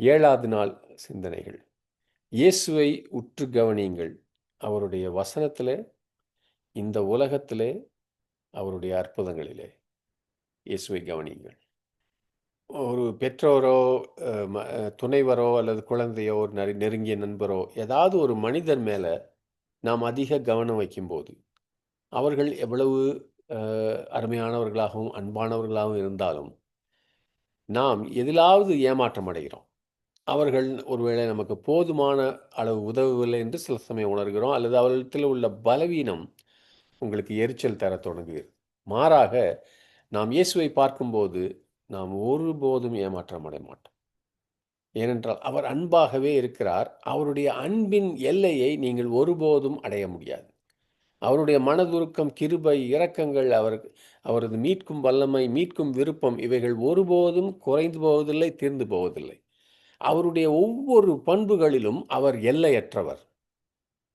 ஏழாவது நாள் சிந்தனைகள். இயேசுவை உற்று கவனியுங்கள். அவருடைய வசனத்தில் இந்த உலகத்திலே அவருடைய அற்புதங்களிலே இயேசுவை கவனியுங்கள். ஒரு பெற்றோரோ ம- துணைவரோ அல்லது குழந்தையோ ஒரு நெரு நெருங்கிய நண்பரோ ஏதாவது ஒரு மனிதன் மேலே நாம் அதிக கவனம் வைக்கும்போது அவர்கள் எவ்வளவு அருமையானவர்களாகவும் அன்பானவர்களாகவும் இருந்தாலும் நாம் எதிலாவது ஏமாற்றம் அடைகிறோம். அவர்கள் ஒருவேளை நமக்கு போதுமான அளவு உதவவில்லை என்று சில சமயம் உணர்கிறோம். அல்லது அவர்களிடத்தில் உள்ள பலவீனம் உங்களுக்கு எரிச்சல் தர தொடங்குகிறது. மாறாக நாம் இயேசுவை பார்க்கும்போது நாம் ஒருபோதும் ஏமாற்றம் அடைய மாட்டோம். ஏனென்றால் அவர் அன்பாகவே இருக்கிறார். அவருடைய அன்பின் எல்லையை நீங்கள் ஒருபோதும் அடைய முடியாது. அவருடைய மனதுருக்கம் கிருபை இரக்கங்கள் அவர் அவரது மீட்கும் வல்லமை மீட்கும் விருப்பம் இவைகள் ஒருபோதும் குறைந்து போவதில்லை தீர்ந்து போவதில்லை. அவருடைய ஒவ்வொரு பண்புகளிலும் அவர் எல்லையற்றவர்.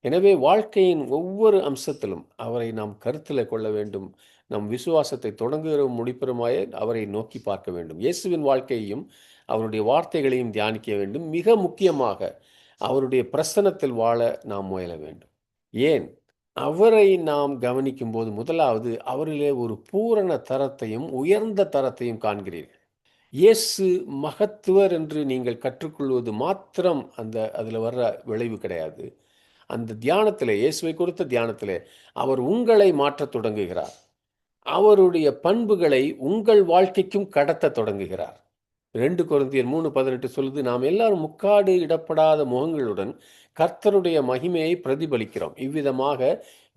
எனவே வாழ்க்கையின் ஒவ்வொரு அம்சத்திலும் அவரை நாம் கருத்தில் கொள்ள வேண்டும். நம் விசுவாசத்தை தொடங்குகிறோம் முடிப்பெருமாய அவரை நோக்கி பார்க்க வேண்டும். இயேசுவின் வாழ்க்கையையும் அவருடைய வார்த்தைகளையும் தியானிக்க வேண்டும். மிக முக்கியமாக அவருடைய பிரசனத்தில் வாழ நாம் முயல வேண்டும். ஏன்? அவரை நாம் கவனிக்கும் போது முதலாவது அவரிலே ஒரு பூரண தரத்தையும் உயர்ந்த தரத்தையும் காண்கிறீர்கள். இயேசு மகத்துவர் என்று நீங்கள் கற்றுக்கொள்வது மாத்திரம் அந்த அதில் வர்ற விளைவு கிடையாது. அந்த தியானத்தில் இயேசுவை குறித்த தியானத்தில் அவர் உங்களை மாற்றத் தொடங்குகிறார். அவருடைய பண்புகளை உங்கள் வாழ்க்கைக்கும் கடத்த தொடங்குகிறார். ரெண்டு குழந்தையர் மூணு பதினெட்டு சொல்லுது நாம் எல்லாரும் முக்காடு இடப்படாத முகங்களுடன் கர்த்தருடைய மகிமையை பிரதிபலிக்கிறோம். இவ்விதமாக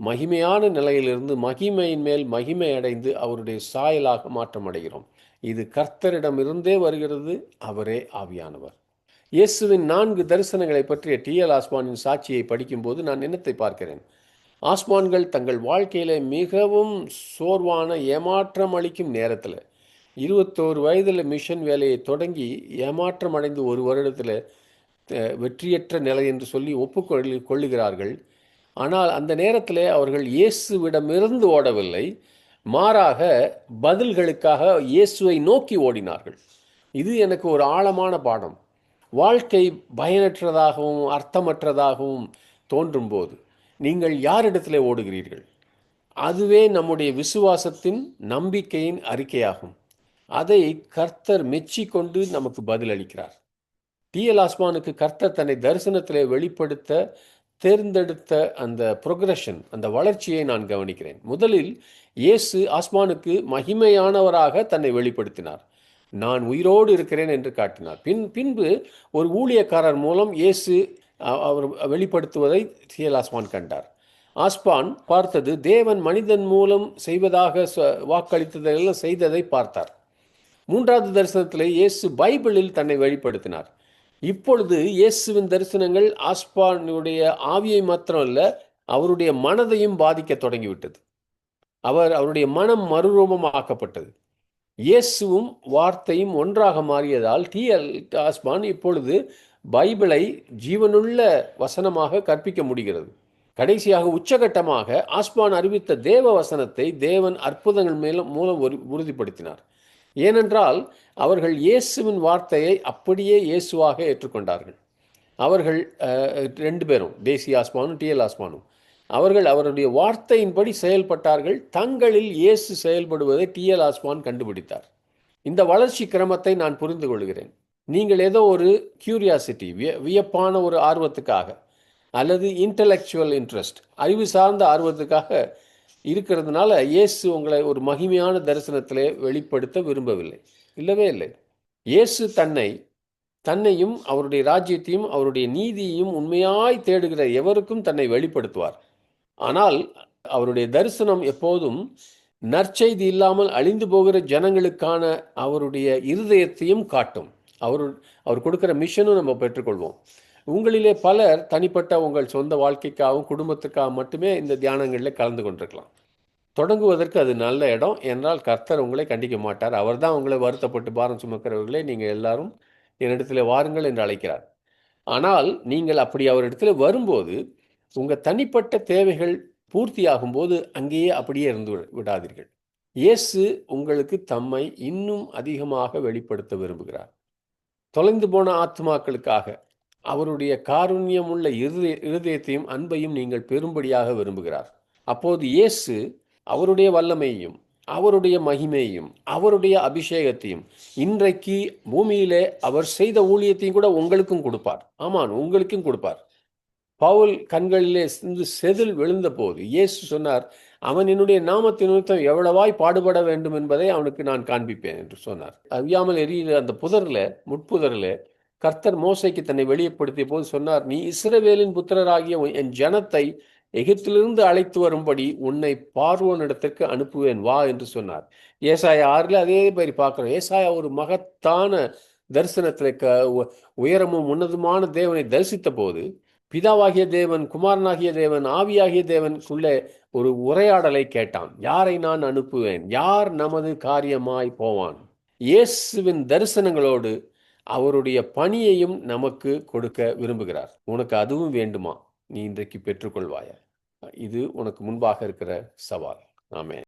மகிமையான நிலையிலிருந்து மகிமையின் மேல் மகிமை அடைந்து அவருடைய சாயலாக மாற்றம் அடைகிறோம். இது கர்த்தரிடமிருந்தே வருகிறது அவரே ஆவியானவர். இயேசுவின் நான்கு தரிசனங்களை பற்றிய டிஎல் ஆஸ்மானின் சாட்சியை படிக்கும்போது நான் என்னத்தை பார்க்கிறேன்? ஆஸ்மான்கள் தங்கள் வாழ்க்கையில மிகவும் சோர்வான ஏமாற்றம் அளிக்கும் நேரத்தில் இருபத்தோரு வயதில் மிஷன் வேலையை தொடங்கி ஏமாற்றம் அடைந்து ஒரு வருடத்தில் வெற்றியற்ற நிலை என்று சொல்லி ஒப்புக்கொள்ளு கொள்ளுகிறார்கள். ஆனால் அந்த நேரத்தில் அவர்கள் இயேசுவிடமிருந்து ஓடவில்லை. மாறாக பதில்களுக்காக இயேசுவை நோக்கி ஓடினார்கள். இது எனக்கு ஒரு ஆழமான பாடம். வாழ்க்கை பயனற்றதாகவும் அர்த்தமற்றதாகவும் தோன்றும்போது நீங்கள் யாரிடத்திலே ஓடுகிறீர்கள்? அதுவே நம்முடைய விசுவாசத்தின் நம்பிக்கையின் அறிக்கையாகும். அதை கர்த்தர் மெச்சிக்கொண்டு நமக்கு பதிலளிக்கிறார். டிஎல் ஆஸ்மானுக்கு கர்த்தர் தன்னை தரிசனத்திலே வெளிப்படுத்த தேர்ந்தெடுத்த அந்த ப்ரொக்ரஷன் அந்த வளர்ச்சியை நான் கவனிக்கிறேன். முதலில் இயேசு ஆஸ்மானுக்கு மகிமையானவராக தன்னை வெளிப்படுத்தினார். நான் உயிரோடு இருக்கிறேன் என்று காட்டினார். பின் பின்பு ஒரு ஊழியக்காரர் மூலம் இயேசு அவர் வெளிப்படுத்துவதை டிஎல் ஆஸ்மான் கண்டார். ஆஸ்பான் பார்த்தது தேவன் மனிதன் மூலம் செய்வதாக வாக்களித்ததெல்லாம் செய்ததை பார்த்தார். மூன்றாவது தரிசனத்திலே இயேசு பைபிளில் தன்னை வெளிப்படுத்தினார். இப்பொழுது இயேசுவின் தரிசனங்கள் ஆஸ்பானுடைய ஆவியை மாத்திரமல்ல அவருடைய மனதையும் பாதிக்க தொடங்கிவிட்டது. அவர் அவருடைய மனம் மறுரூபமாக்கப்பட்டது. இயேசுவும் வார்த்தையும் ஒன்றாக மாறியதால் டிஎல் ஆஸ்மான் இப்பொழுது பைபிளை ஜீவனுள்ள வசனமாக கற்பிக்க முடிகிறது. கடைசியாக உச்சகட்டமாக ஆஸ்மான் அறிவித்த தேவ வசனத்தை தேவன் அற்புதங்கள் மேலும் மூலம் உறுதிப்படுத்தினார். ஏனென்றால் அவர்கள் இயேசுவின் வார்த்தையை அப்படியே இயேசுவாக ஏற்றுக்கொண்டார்கள். அவர்கள் ரெண்டு பேரும் தேசி ஆஸ்மானும் டிஎல் ஆஸ்மானும். அவர்கள் அவருடைய வார்த்தையின்படி செயல்பட்டார்கள். தங்களில் இயேசு செயல்படுவதை டிஎல் ஆஸ்மான் கண்டுபிடித்தார். இந்த வளர்ச்சி கிரமத்தை நான் புரிந்து கொள்கிறேன். நீங்கள் ஏதோ ஒரு கியூரியாசிட்டி விய வியப்பான ஒரு ஆர்வத்துக்காக அல்லது இன்டலெக்சுவல் இன்ட்ரெஸ்ட் அறிவு சார்ந்த ஆர்வத்துக்காக இருக்கிறதுனால இயேசு உங்களை ஒரு மகிமையான தரிசனத்திலே வெளிப்படுத்த விரும்பவில்லை. இல்லவே இல்லை. இயேசு தன்னை தன்னையும் அவருடைய ராஜ்யத்தையும் அவருடைய நீதியையும் உண்மையாய் தேடுகிற எவருக்கும் தன்னை வெளிப்படுத்துவார். ஆனால் அவருடைய தரிசனம் எப்போதும் நற்செய்தி இல்லாமல் அழிந்து போகிற ஜனங்களுக்கான அவருடைய இருதயத்தையும் காட்டும். அவர் அவர் கொடுக்கிற மிஷனும் நம்ம பெற்றுக்கொள்வோம். உங்களிலே பலர் தனிப்பட்ட உங்கள் சொந்த வாழ்க்கைக்காகவும் குடும்பத்துக்காக மட்டுமே இந்த தியானங்களில் கலந்து கொண்டிருக்கலாம். தொடங்குவதற்கு அது நல்ல இடம் என்றால் கர்த்தர் உங்களை கண்டிக்க மாட்டார். அவர்தான் உங்களை வருத்தப்பட்டு பாரம் சுமக்கிறவர்களே நீங்கள் எல்லாரும் என்னிடத்தில் வாருங்கள் என்று அழைக்கிறார். ஆனால் நீங்கள் அப்படி அவரிடத்தில் வரும்போது உங்கள் தனிப்பட்ட தேவைகள் பூர்த்தியாகும் போது அங்கேயே அப்படியே இருந்து விட- விடாதீர்கள். இயேசு உங்களுக்கு தம்மை இன்னும் அதிகமாக வெளிப்படுத்த விரும்புகிறார். தொலைந்து போன ஆத்மாக்களுக்காக அவருடைய காருண்யம் உள்ள இருதய இருதயத்தையும் அன்பையும் நீங்கள் பெரும்படியாக விரும்புகிறார். அப்போது இயேசு அவருடைய வல்லமையையும் அவருடைய மகிமையையும் அவருடைய அபிஷேகத்தையும் இன்றைக்கு பூமியிலே அவர் செய்த ஊழியத்தையும் கூட உங்களுக்கும் கொடுப்பார். ஆமாம் உங்களுக்கும் கொடுப்பார். பவுல் கண்களிலே சிந்து செதில் விழுந்த போது இயேசு சொன்னார் அவன் என்னுடைய நாமத்தின் நிமித்தம் எவ்வளவாய் பாடுபட வேண்டும் என்பதை அவனுக்கு நான் காண்பிப்பேன் என்று சொன்னார். அறியாமல் எரியிற அந்த புதரில் முட்புதரில் கர்த்தர் மோசைக்கு தன்னை வெளிப்படுத்திய போது சொன்னார் நீ இஸ்ரவேலின் புத்திரராகிய என் ஜனத்தை எகிப்திலிருந்து அழைத்து வரும்படி உன்னை பார்வோனிடத்திற்கு அனுப்புவேன் வா என்று சொன்னார். ஏசாயா ஆறில் அதே மாதிரி பார்க்குறோம். ஏசாயா ஒரு மகத்தான தரிசனத்தில் க உயரமும் உன்னதமான தேவனை தரிசித்த போது பிதாவாகிய தேவன் குமாரனாகிய தேவன் ஆவியாகிய தேவனுக்குள்ளே ஒரு உரையாடலை கேட்டான். யாரை நான் அனுப்புவேன்? யார் நமது காரியமாய் போவான்? இயேசுவின் தரிசனங்களோடு அவருடைய பணியையும் நமக்கு கொடுக்க விரும்புகிறார். உனக்கு அதுவும் வேண்டுமா? நீ இன்றைக்கு பெற்றுக்கொள்வாயா இது உனக்கு முன்பாக இருக்கிற சவால். ஆமே